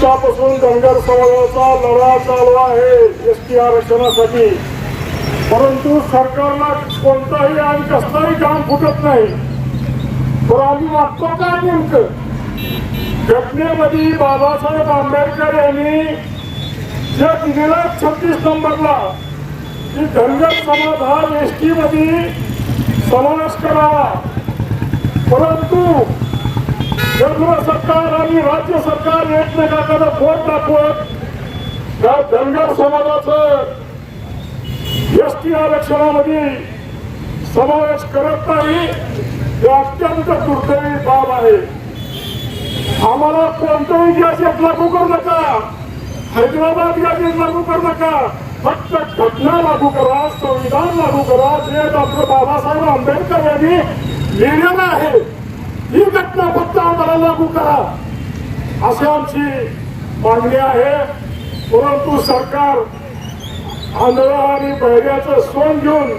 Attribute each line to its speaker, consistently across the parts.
Speaker 1: दिवसापासून धनगर समाजाचा लढा चालू आहे एस टी आरक्षणासाठी परंतु सरकारला कोणताही आणि कसलाही काम फुटत नाही. तर आम्ही मागतो काय नेमकं? घटनेमध्ये बाबासाहेब आंबेडकर यांनी जे दिलेला छत्तीस नंबरला की धनगर समाज हा एस टी मध्ये समावेश करावा. परंतु केंद्र सरकार आणि राज्य सरकार एकमेकाकडे बोट दाखवत या धनगर समाजाचं एस टी आरक्षणामध्ये समावेश करत नाही हे अत्यंत दुर्दैवी बाब आहे. आम्हाला कोणतंही गॅजेट लागू करू नका. हैदराबाद गॅजेट लागू करू नका. फक्त घटना लागू करा संविधान लागू करा जे डॉक्टर बाबासाहेब आंबेडकर यांनी लिहिलेलं आहे. ही घटना फक्त आम्हाला लागू करा. अशी आमची मागणी आहे. परंतु सरकार आंधळा आणि बहिऱ्याचं सोन घेऊन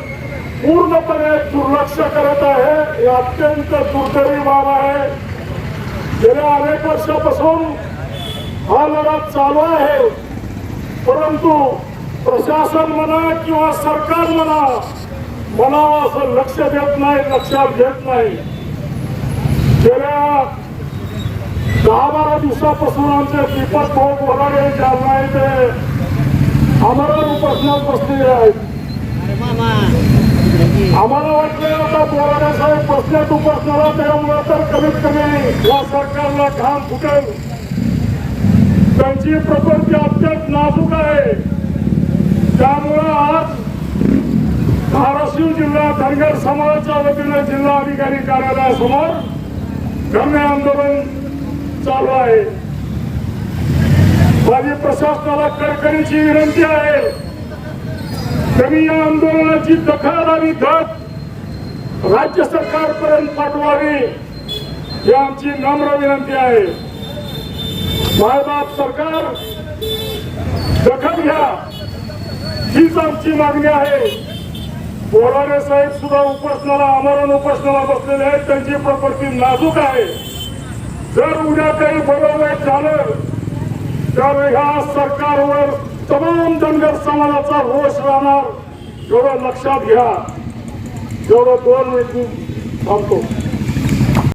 Speaker 1: पूर्णपणे दुर्लक्ष करत आहे. हे अत्यंत दुर्दैवी बाब आहे. गेल्या अनेक वर्षापासून हा लढा चालू आहे. परंतु प्रशासन म्हणा किंवा सरकार म्हणा म्हणावं असं लक्ष देत नाही लक्षात घेत नाही. गेल्या दहा बारा दिवसापासून आमचे दीपक भाऊ बोराडे जालना येथे आम्हाला उपोषणात बसलेले आहेत. आम्हाला वाटलं आता बोराडे साहेब बसल्यात उपोषणाला त्यामुळे तर कमीत कमी या सरकारला घाम फुटेल. त्यांची प्रकृती अत्यंत नाजूक आहे. त्यामुळं आज धाराशिव जिल्हा धनगर समाजाच्या वतीने जिल्हा अधिकारी कार्यालयासमोर धरणे आंदोलन चालू आहे. माझी प्रशासनाला कडकडीची विनंती आहे. त्यांनी या आंदोलनाची दखल आणि धत राज्य सरकारपर्यंत पाठवावी ही आमची नम्र विनंती आहे. मायबाप सरकार दखल घ्या हीच आमची मागणी आहे. बोलारे साहेब सुद्धा उपासनाला आमरण उपासनाला बसलेले आहेत. त्यांची प्रकृती नाजूक आहे. जर उद्या काही बरोबर झालं तर ह्या सरकारवर तमाम धनगर समाजाचा रोष राहणार एवढं लक्षात घ्या. एवढं दोन मिनिट थांबतो.